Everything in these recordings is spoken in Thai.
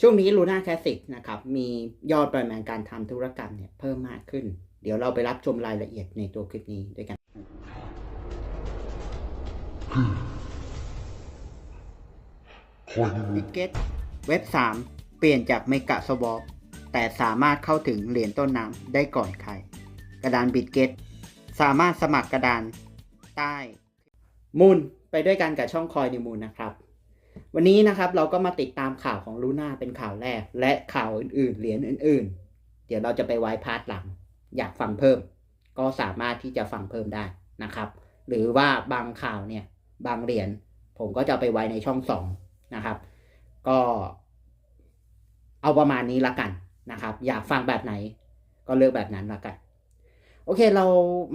ช่วงนี้ Luna Classic นะครับมียอดปริมาณการทำธุรกรรมเนี่ยเพิ่มมากขึ้น เดี๋ยวเราไปรับชมรายละเอียดในตัวคลิปนี้ด้วยกันบิเกตเว็บ 3 เปลี่ยนจากเมกะสวอปแต่สามารถเข้าถึงเหรียญต้นน้ำได้ก่อนใคร กระดานบิตเกตสามารถสมัครกระดานใต้ มูลไปด้วยกันกับช่องคอยในมูลนะครับ วันนี้นะครับเราก็มาติดตามข่าวของลูน่าเป็นข่าวแรก และข่าวอื่นๆ เหรียญอื่น ๆ เดี๋ยวเราจะไปไว้พาร์ทหลัง อยากฟังเพิ่ม ก็สามารถที่จะฟังเพิ่มได้นะครับ หรือว่าบางข่าวเนี่ยบางเหรียญผมก็จะไปไว้ในช่องสองนะครับ ก็เอาประมาณนี้ละกันนะครับ อยากฟังแบบไหน ก็เลือกแบบนั้นละกัน โอเคเรา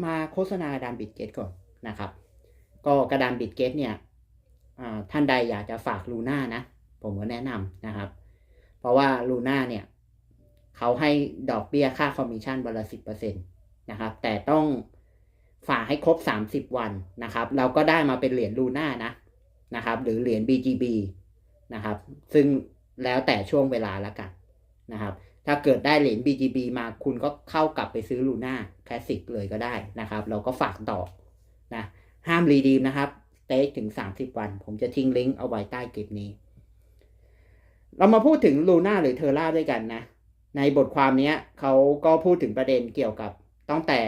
มาโฆษณากระดานบิตเกตก่อนนะครับ ก็กระดานบิตเกตเนี่ย ท่านใดอยากจะฝากลูน่านะ ผมก็แนะนำนะครับ เพราะว่าลูน่าเนี่ยเขาให้ดอกเบี้ยค่าคอมมิชชั่นวันละสิบเปอร์เซ็นตนะครับ แต่ต้องฝากให้ครบ30วันนะครับ เราก็ได้มาเป็นเหรียญลูน่านะนะครับ หรือเหรียญ BGB นะครับ ซึ่งแล้วแต่ช่วงเวลาละกันนะครับ ถ้าเกิดได้เหรียญ BGB มาคุณก็เข้ากลับไปซื้อลูน่าคลาสสิกเลยก็ได้นะครับ เราก็ฝากต่อนะห้ามรีดีมนะครับ เต็กถึง 30 วัน ผมจะทิ้งลิงก์เอาไว้ใต้คลิปนี้ เรามาพูดถึงลูน่าหรือเทอร่าด้วยกันนะ ในบทความนี้เขาก็พูดถึงประเด็นเกี่ยวกับตั้งแต่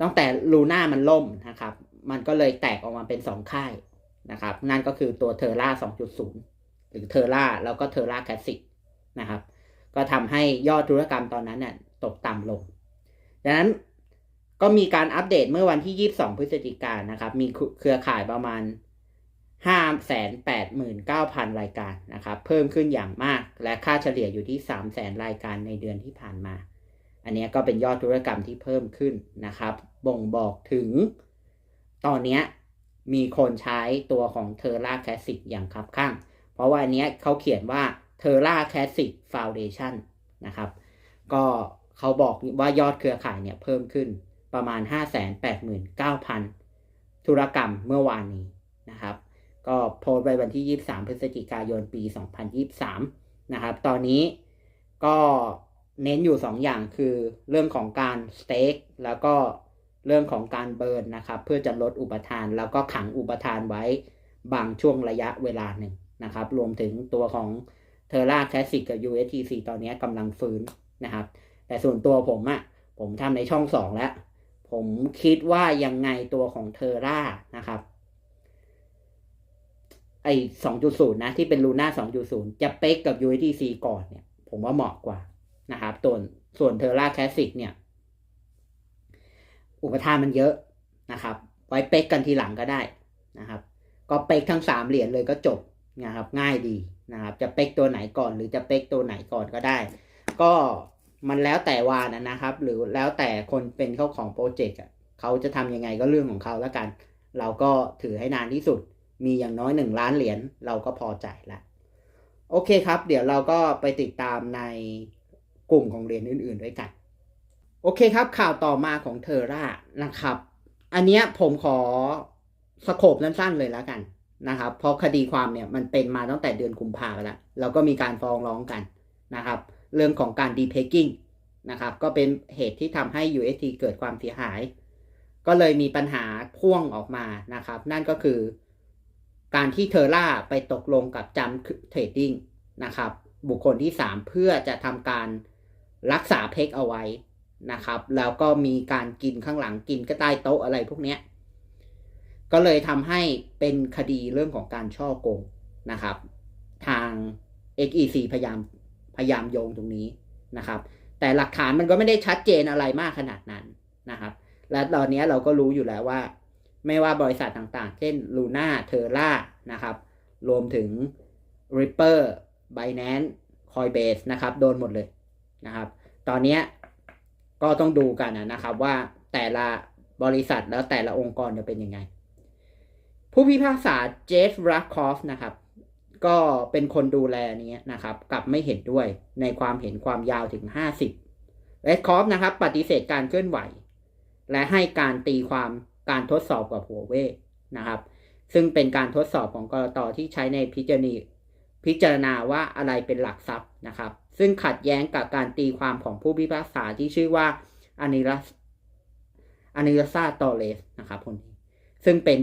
ตั้งแต่ลูน่ามันล่มนะครับ มันก็เลยแตกออกมาเป็นสองค่ายนะครับ นั่นก็คือตัวเทอร่า2.0 หรือเทอร่าแล้วก็เทอร่าแคสสิกนะครับ ก็ทำให้ยอดธุรกรรมตอนนั้นเนี่ยตกต่ำลงดังนั้น ก็มีการอัปเดตเมื่อวันที่ 22 พฤศจิกายนนะครับ มีเครือข่ายประมาณ 589,000 รายการนะครับ เพิ่มขึ้นอย่างมาก และค่าเฉลี่ยอยู่ที่ 300,000 รายการในเดือนที่ผ่านมา อันนี้ก็เป็นยอดธุรกรรมที่เพิ่มขึ้นนะครับ บ่งบอกถึง ตอนนี้มีคนใช้ตัวของ t e r r a Classic อย่างคับข้าง เพราะว่าอันนี้เขาเขียนว่า t e r r a Classic Foundation นะครับ ก็เขาบอกว่ายอดเครือข่ายเนี่ยเพิ่มขึ้น ประมาณ 589,000 ธุรกรรมเมื่อวานนี้นะครับ ก็โพสต์ไปวันที่ 23 พฤศจิกายนปี 2023 นะครับ ตอนนี้ก็เน้นอยู่ 2 อย่างคือเรื่องของการสเต็กแล้วก็เรื่องของการเบิร์นนะครับ เพื่อจะลดอุปทานแล้วก็ขังอุปทานไว้บางช่วงระยะเวลาหนึ่งนะครับ รวมถึงตัวของเทอร่าคลาสสิกกับ USTC ตอนนี้กำลังฟื้นนะครับ แต่ส่วนตัวผมอะ่ะผมทำในช่อง2แล้ว ผมคิดว่ายังไงตัวของเทอร่านะครับ ไอ้สองจุดศูนย์นะ ที่เป็นลูน่าสองจุดศูนย์จะเป๊กกับ USDC ก่อนเนี่ย ผมว่าเหมาะกว่านะครับส่วนส่วนเทอร่าแคสสิกเนี่ย อุปทานมันเยอะนะครับ ไว้เป๊กกันทีหลังก็ได้นะครับ ก็เป๊กทั้งสามเหรียญเลยก็จบนะครับ ง่ายดีนะครับ จะเป๊กตัวไหนก่อน หรือจะเป๊กตัวไหนก่อนก็ได้ ก็ มันแล้วแต่วานนะครับ หรือแล้วแต่คนเป็นเข้าของโปรเจกต์เขาจะทำยังไงก็เรื่องของเขาแล้วกัน เราก็ถือให้นานที่สุด มีอย่างน้อยหนึ่งล้านเหรียญเราก็พอใจละโอเคครับ เดี๋ยวเราก็ไปติดตามในกลุ่มของเหรียญอื่น ๆ ด้วยกัน โอเคครับ ข่าวต่อมาของเทอร่านะครับ อันเนี้ยผมขอสโคบสั้นๆเลยแล้วกันนะครับ เพราะคดีความเนี่ยมันเป็นมาตั้งแต่เดือนกุมภาพันธ์แล้วเราก็มีการฟ้องร้องกันนะครับ เรื่องของการดีเพกกิ้งนะครับก็เป็นเหตุที่ทำให้ UST เกิดความเสียหาย ก็เลยมีปัญหาพ่วงออกมานะครับ นั่นก็คือการที่เทอร่าไปตกลงกับจัมเทรดดิ้งนะครับ บุคคลที่ 3 เพื่อจะทำการรักษาเพกเอาไว้นะครับ แล้วก็มีการกินข้างหลังกินก็ใต้โต๊ะอะไรพวกเนี้ยก็เลยทำให้เป็นคดีเรื่องของการช่อโกงนะครับ ทาง XEC พยายาม พยายามโยงตรงนี้นะครับ แต่หลักฐานมันก็ไม่ได้ชัดเจนอะไรมากขนาดนั้นนะครับ และตอนนี้เราก็รู้อยู่แล้วว่า ไม่ว่าบริษัทต่างๆ เช่น Luna t e r r a นะครับ รวมถึง Ripper Binance Coinbase นะครับ โดนหมดเลยนะครับ ตอนนี้ก็ต้องดูกันนะครับว่าแต่ละบริษัทแล้วแต่ละองค์กรจะเป็นยังไง ผู้พิพากษาเจฟรักคอฟนะครับ ก็เป็นคนดูแลนี้นะครับกลับไม่เห็นด้วยในความเห็นความยาวถึง 50เรดคอฟนะครับปฏิเสธการเคลื่อนไหว และให้การตีความการทดสอบกับหัวเว่นะครับ ซึ่งเป็นการทดสอบของกรตที่ใช้ในพิจารณีพิจารณาว่าอะไรเป็นหลักทรัพย์นะครับ ซึ่งขัดแย้งกับการตีความของผู้พิพากษาที่ชื่อว่าอานิรัสอานิรัสซาตอเลสนะครับคนนี้ซึ่งเป็น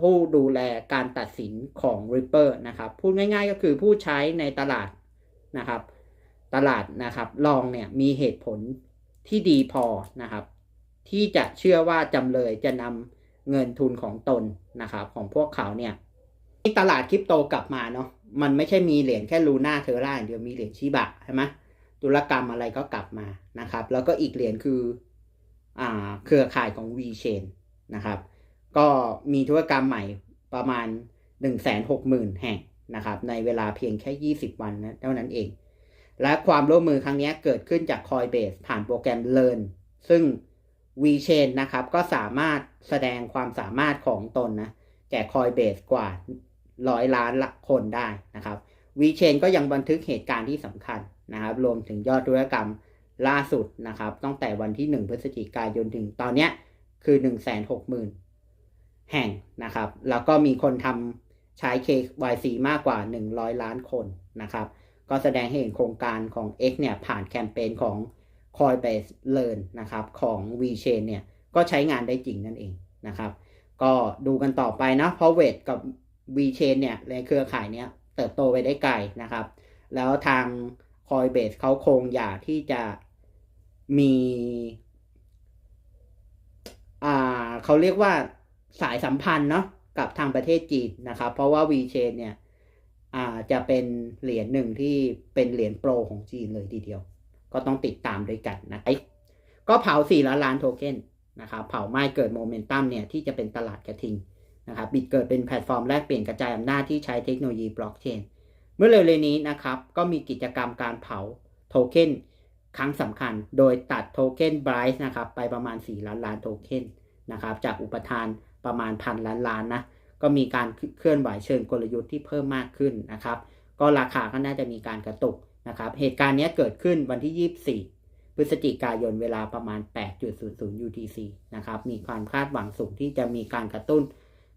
ผู้ดูแลการตัดสินของ Ripper นะครับพูดง่ายๆก็คือผู้ใช้ในตลาดนะครับ ตลาดนะครับลองเนี่ยมีเหตุผลที่ดีพอนะครับ ที่จะเชื่อว่าจำเลยจะนำเงินทุนของตนนะครับ ของพวกเขาเนี่ยที่ตลาดคริปโตกลับมาเนาะมันไม่ใช่มีเหรียญแค่ลูน่าเทอร่าอย่างเดียวมีเหรียญชิบะใช่ไหมตุลกรรมอะไรก็กลับมานะครับ แล้วก็อีกเหรียญคืออ่าเครือข่ายของ V-Chain นะครับ ก็มีธุรกรรมใหม่ประมาณ 1 6 0 0 0 0 แห่งนะครับ ในเวลาเพียงแค่ 20 วันนะเท่านั้นเอง และความร่วมมือครั้งนี้เกิดขึ้นจาก Coinbase ผ่านโปรแกรม Learn ซึ่ง VChain นะครับ ก็สามารถแสดงความสามารถของตนนะแก่ Coinbase กว่าร้อยล้านละคนได้นะครับ VChain ก็ยังบันทึกเหตุการณ์ที่สำคัญนะครับ รวมถึงยอดธุรกรรมล่าสุดนะครับตั้งแต่วันที่ 1 พฤศจิกายนถึงตอนนี้คือ 160,000 แห่งนะครับ แล้วก็มีคนทำใช้ KYC มากกว่า 100 ล้านคนนะครับ ก็แสดงให้เห็นโครงการของ X เนี่ยผ่านแคมเปญของ Coinbase Learn นะครับของ VChain เนี่ยก็ใช้งานได้จริงนั่นเองนะครับ ก็ดูกันต่อไปนะ เพราะเวทกับ VChain เนี่ยในเครือข่ายเนี้ยเติบโตไปได้ไกลนะครับ แล้วทาง Coinbase เขาคงอยากที่จะมี อ่าเขาเรียกว่า สายสัมพันธ์เนาะกับทางประเทศจีนนะครับ เพราะว่า VChain เนี่ยอาจะเป็นเหรียญหนึ่งที่เป็นเหรียญโปรของจีนเลยทีเดียว ก็ต้องติดตามด้วยกันนะก็เผา4ล้านล้านโทเค็นนะครับเผาไหม้เกิดโมเมนตัมเนี่ยที่จะเป็นตลาดกระทิงนะครับบิตเกิดเป็นแพลตฟอร์มแลกเปลี่ยนกระจายอำนาจที่ใช้เทคโนโลยีบล็อกเชนเมื่อเร็วๆนี้นะครับก็มีกิจกรรมการเผาโทเค็นครั้งสำคัญ โดยตัดโทเค็นไบรท์นะครับไปประมาณ 4 ล้านล้านโทเค็นนะครับจากอุปทาน ประมาณพันล้านล้านนะก็มีการเคลื่อนไหวเชิงกลยุทธ์ที่เพิ่มมากขึ้นนะครับก็ราคาก็น่าจะมีการกระตุกนะครับเหตุการณ์นี้เกิดขึ้นวันที่ 24 พฤศจิกายนเวลาประมาณ 8.00 UTC นะครับมีความคาดหวังสูงที่จะมีการกระตุ้น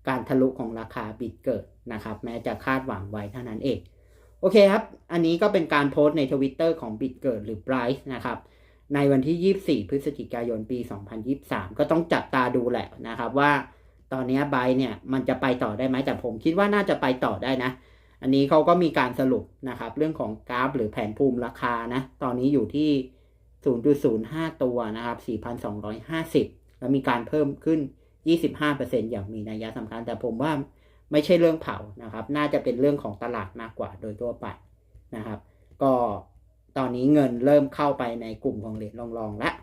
การทะลุของราคาบิตเกิดนะครับแม้จะคาดหวังไว้เท่านั้นเอง โอเคครับ อันนี้ก็เป็นการโพสต์ในทวิตเตอร์ของบิตเกิดหรือ Bryce นะครับในวันที่ 24 พฤศจิกายนปี 2023 ก็ต้องจับตาดูแหละนะครับว่า ตอนนี้ไบเนี่ยมันจะไปต่อได้ไหมแต่ผมคิดว่าน่าจะไปต่อได้นะ อันนี้เขาก็มีการสรุปนะครับ เรื่องของกราฟหรือแผนภูมิราคานะ ตอนนี้อยู่ที่ 0.05 ตัวนะครับ 4,250 แล้วมีการเพิ่มขึ้น 25%อย่างมีนัยสำคัญ แต่ผมว่าไม่ใช่เรื่องเผานะครับ น่าจะเป็นเรื่องของตลาดมากกว่าโดยทั่วไปนะครับ ก็ตอนนี้เงินเริ่มเข้าไปในกลุ่มของเหรียญรองๆแล้ว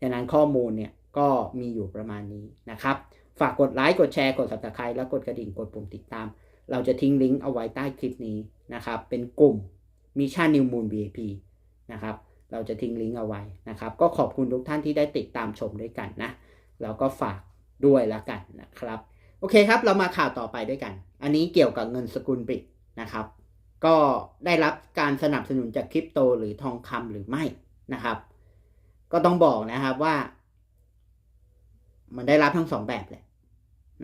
ฉะนั้นข้อมูลเนี่ยก็มีอยู่ประมาณนี้นะครับ ฝากกดไลค์กดแชร์กด subscribe แล้วกดกระดิ่งกดปุ่มติดตาม เราจะทิ้งลิงก์เอาไว้ใต้คลิปนี้นะครับ เป็นกลุ่มมิชชั่นนิวมูล VIP นะครับเราจะทิ้งลิงก์เอาไว้นะครับ ก็ขอบคุณทุกท่านที่ได้ติดตามชมด้วยกันนะแล้วก็ฝากด้วยละกันนะครับ โอเคครับเรามาข่าวต่อไปด้วยกัน อันนี้เกี่ยวกับเงินสกุลบิตนะครับ ก็ได้รับการสนับสนุนจากคริปโตหรือทองคำหรือไม่นะครับ ก็ต้องบอกนะครับว่า มันได้รับทั้งสองแบบเลย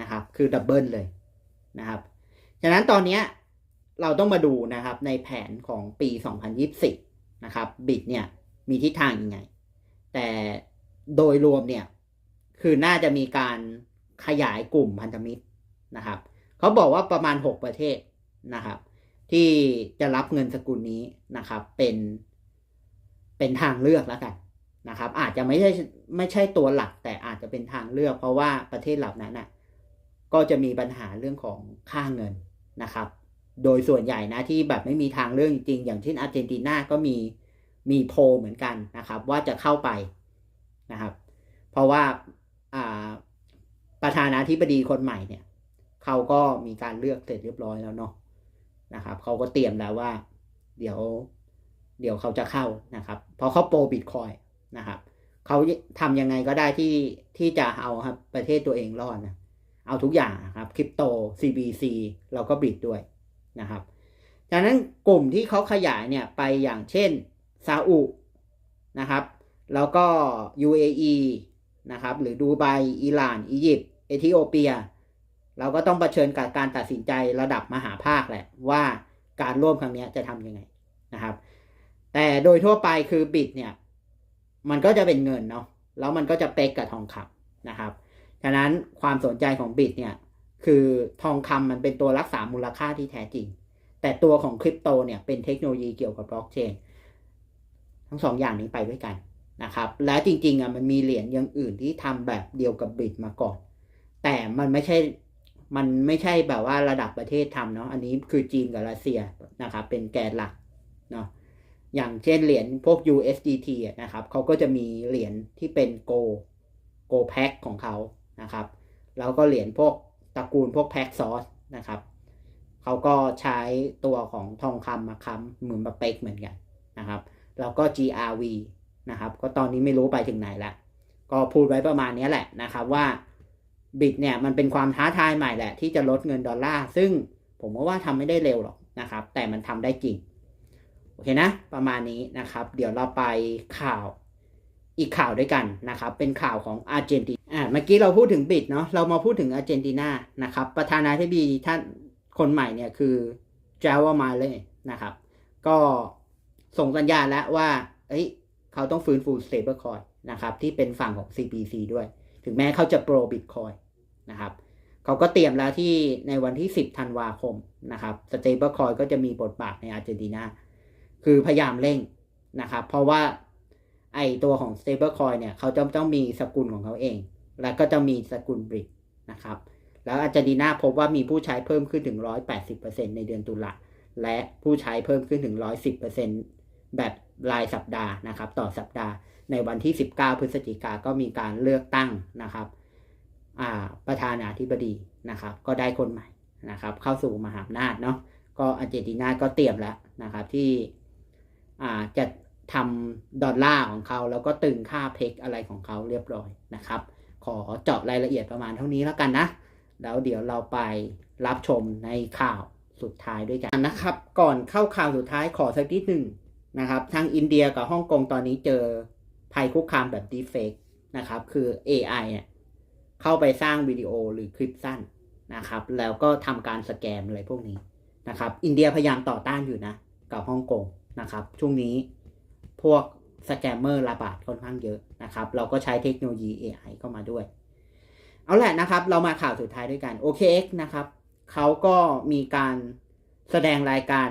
นะครับคือดับเบิลเลยนะครับฉะนั้นตอนนี้เราต้องมาดูนะครับในแผนของปี 2024 นะครับบิตเนี่ยมีทิศทางยังไง แต่โดยรวมเนี่ยคือน่าจะมีการขยายกลุ่มพันธมิตรนะครับเขาบอกว่าประมาณ 6 ประเทศนะครับ ที่จะรับเงินสกุลนี้นะครับเป็นเป็นทางเลือกแล้วกันนะครับ อาจจะไม่ใช่ไม่ใช่ตัวหลักแต่อาจจะเป็นทางเลือก เพราะว่าประเทศเหล่านั้นน่ะ ก็จะมีปัญหาเรื่องของค่าเงินนะครับ โดยส่วนใหญ่นะที่แบบไม่มีทางเลือกจริง อย่างเช่นอาร์เจนตินาก็มีมีโพเหมือนกันนะครับ ว่าจะเข้าไปนะครับ เพราะว่าอ่าประธานาธิบดีคนใหม่เนี่ยเขาก็มีการเลือกเสร็จเรียบร้อยแล้วเนาะนะครับเขาก็เตรียมแล้วว่า เดี๋ยวเดี๋ยวเขาจะเข้านะครับ เพราะเขาโปรบิตคอยนะครับเขาทำยังไงก็ได้ที่ที่จะเอาครับประเทศตัวเองรอดนะ เอาทุกอย่างครับคริปโต CBC เราก็บิดด้วยนะครับจากนั้นกลุ่มที่เขาขยายเนี่ยไปอย่างเช่นซาอุนะครับแล้วก็ UAE นะครับหรือดูไบอิหร่าน อียิปต์เอธิโอเปีย เราก็ต้องเผชิญกับการตัดสินใจระดับมหาภาคแหละว่าการร่วมครั้งเนี้ยจะทำยังไงนะครับ แต่โดยทั่วไปคือบิตเนี่ย มันก็จะเป็นเงินเนาะแล้วมันก็จะเป๊กกับทองคำนะครับ ฉะนั้นความสนใจของบิตเนี่ยคือทองคำมันเป็นตัวรักษามูลค่าที่แท้จริง แต่ตัวของคริปโตเนี่ยเป็นเทคโนโลยีเกี่ยวกับบล็อกเชนทั้งสองอย่างนี้ไปด้วยกันนะครับ และจริงๆอะมันมีเหรียญอย่างอื่นที่ทำแบบเดียวกับบิตมาก่อน แต่มันไม่ใช่มันไม่ใช่แบบว่าระดับประเทศทำเนาะอันนี้คือจีนกับรัสเซียนะครับเป็นแกนหลักเนาะอย่างเช่นเหรียญพวก USDT นะครับเขาก็จะมีเหรียญที่เป็น Go Go Pack ของเขา นะครับ แล้วก็เหรียญพวกตระกูลพวก Pack Source นะครับเขาก็ใช้ตัวของทองคำมาค้ำเหมือนมาเป๊กเหมือนกันนะครับแล้วก็ GRV นะครับก็ตอนนี้ไม่รู้ไปถึงไหนละก็พูดไว้ประมาณนี้แหละนะครับว่าบิตเนี่ยมันเป็นความท้าทายใหม่แหละ ที่จะลดเงินดอลลาร์ซึ่งผมว่าทำไม่ได้เร็วหรอกนะครับ แต่มันทำได้จริง โอเคนะ ประมาณนี้นะครับ เดี๋ยวเราไปข่าว อีกข่าวด้วยกันนะครับเป็นข่าวของอาร์เจนตินาอ่าเมื่อกี้เราพูดถึงบิตเนาะเรามาพูดถึงอาร์เจนตินานะครับประธานาธิบดีท่านคนใหม่เนี่ยคือจาวามาเลยนะครับ ก็ส่งสัญญาณแล้วว่าเอ้ยเขาต้องฟื้นฟู stable coin นะครับที่เป็นฝั่งของ CPC ด้วย ถึงแม้เขาจะโปรบิตคอยนะครับเขาก็เตรียมแล้วที่ในวันที่ 10ธันวาคมนะครับ stable coin ก็จะมีบทบาทในอาร์เจนตินาคือพยายามเร่งนะครับ เพราะว่า ไอตัวของ stable coin เนี่ยเขาจะต้องมีสกุลของเขาเอง แล้วก็จะมีสกุลบริกนะครับ แล้วอาร์เจนตินาพบว่ามีผู้ใช้เพิ่มขึ้นถึง 180%ในเดือนตุลาและผู้ใช้เพิ่มขึ้นถึง 110%แบบรายสัปดาห์นะครับ ต่อสัปดาห์ในวันที่ 19 พฤศจิกาก็มีการเลือกตั้งนะครับประธานาธิบดีนะครับ ก็ได้คนใหม่นะครับ เข้าสู่มหาอำนาจเนาะก็อาร์เจนตินาก็เตรียมแล้วนะครับที่จะ ทำดอลลาร์ของเขา แล้วก็ตึงค่าเพกอะไรของเขาเรียบร้อยนะครับ ขอเจาะรายละเอียดประมาณเท่านี้แล้วกันนะ แล้วเดี๋ยวเราไปรับชมในข่าวสุดท้ายด้วยกันนะครับ ก่อนเข้าข่าวสุดท้ายขอสักนิดหนึ่งนะครับทางอินเดียกับฮ่องกงตอนนี้เจอภัยคุกคามแบบ deepfake นะครับ คือ AI เนี่ยเข้าไปสร้างวิดีโอหรือคลิปสั้นนะครับ แล้วก็ทำการสแกมอะไรพวกนี้นะครับ อินเดียพยายามต่อต้านอยู่นะ กับฮ่องกงนะครับ ช่วงนี้ พวกสแกมเมอร์ระบาดค่อนข้างเยอะนะครับ เราก็ใช้เทคโนโลยี AI เข้ามาด้วย เอาแหละนะครับ เรามาข่าวสุดท้ายด้วยกัน OKX นะครับเขาก็มีการแสดงรายการ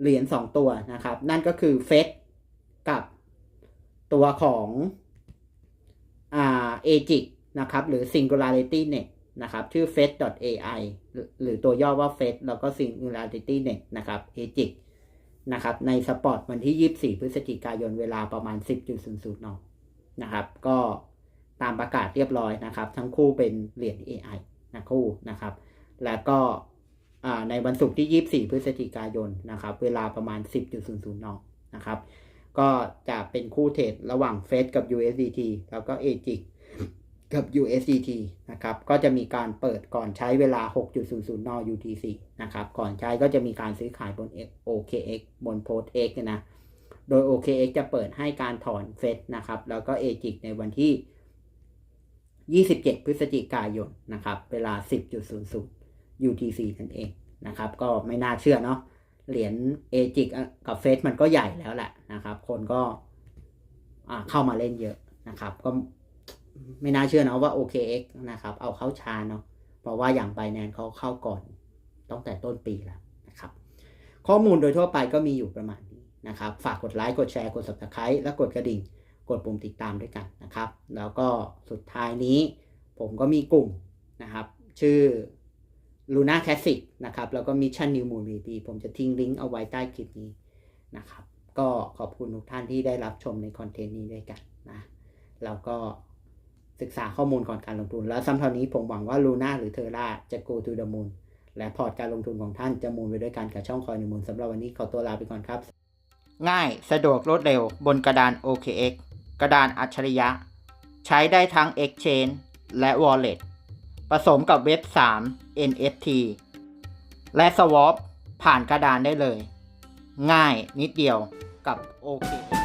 เหรียญสองตัวนะครับ นั่นก็คือเฟสกับตัวของอ่าเอจิกนะครับ หรือ Singularity Net นะครับ ชื่อ f e d AI หรือตัวย่อว่า f e d แล้วก็ Singularity Net นะครับ a g i c นะครับในสปอร์ตวันที่ 24 พฤศจิกายนเวลาประมาณ 10.00นนะครับ ก็ตามประกาศเรียบร้อยนะครับ ทั้งคู่เป็นเหรียญ AI นะคู่นะครับ แล้วก็ในวันศุกร์ที่ 24 พฤศจิกายนนะครับ เวลาประมาณ 10.00นนะครับ ก็จะเป็นคู่เทรดระหว่างเฟสกับ USDT แล้วก็ AGIC กับ USDT นะครับ ก็จะมีการเปิดก่อนใช้เวลา 6.00 น UTC นะครับ ก่อนใช้ก็จะมีการซื้อขายบน OKX บน PostX นะ โดย OKX จะเปิดให้การถอนเฟสนะครับ แล้วก็ AGIC ในวันที่ 27 พฤศจิกายนนะครับ เวลา 10.00 UTC นั่นเองนะครับ ก็ไม่น่าเชื่อเนาะ เหรียญ AGIC กับเฟสมันก็ใหญ่แล้วแหละนะครับ คนก็เข้ามาเล่นเยอะนะครับ ก็ ไม่น่าเชื่อนะว่า OKX นะครับเอาเข้าชาเนาะเพราะว่าอย่างไบแนนเขาเข้าก่อนตั้งแต่ต้นปีแล้วนะครับ ข้อมูลโดยทั่วไปก็มีอยู่ประมาณนี้นะครับ ฝากกดไลค์กดแชร์กด subscribe และกดกระดิ่ง กดปุ่มติดตามด้วยกันนะครับ แล้วก็สุดท้ายนี้ ผมก็มีกลุ่มนะครับ ชื่อ Luna Classic นะครับ แล้วก็ Mission New Moon VP ผมจะทิ้งลิงก์เอาไว้ใต้คลิปนี้นะครับ ก็ขอบคุณทุกท่านที่ได้รับชมในคอนเทนต์นี้ด้วยกันนะแล้วก็ ศึกษาข้อมูลก่อนการลงทุน แล้วซ้ำเท่านี้ผมหวังว่า Luna หรือ Terra จะ go to the moon และพอร์ตการลงทุนของท่านจะมูลไปด้วยกันกับช่องคอยในมูลสำหรับวันนี้ขอตัวลาไปก่อนครับ ง่ายสะดวกรวดเร็วบนกระดาน OKX กระดานอัจฉริยะ ใช้ได้ทั้ง Exchange และ Wallet ผสมกับเว็บ 3 NFT และ Swap ผ่านกระดานได้เลย ง่ายนิดเดียวกับ OKX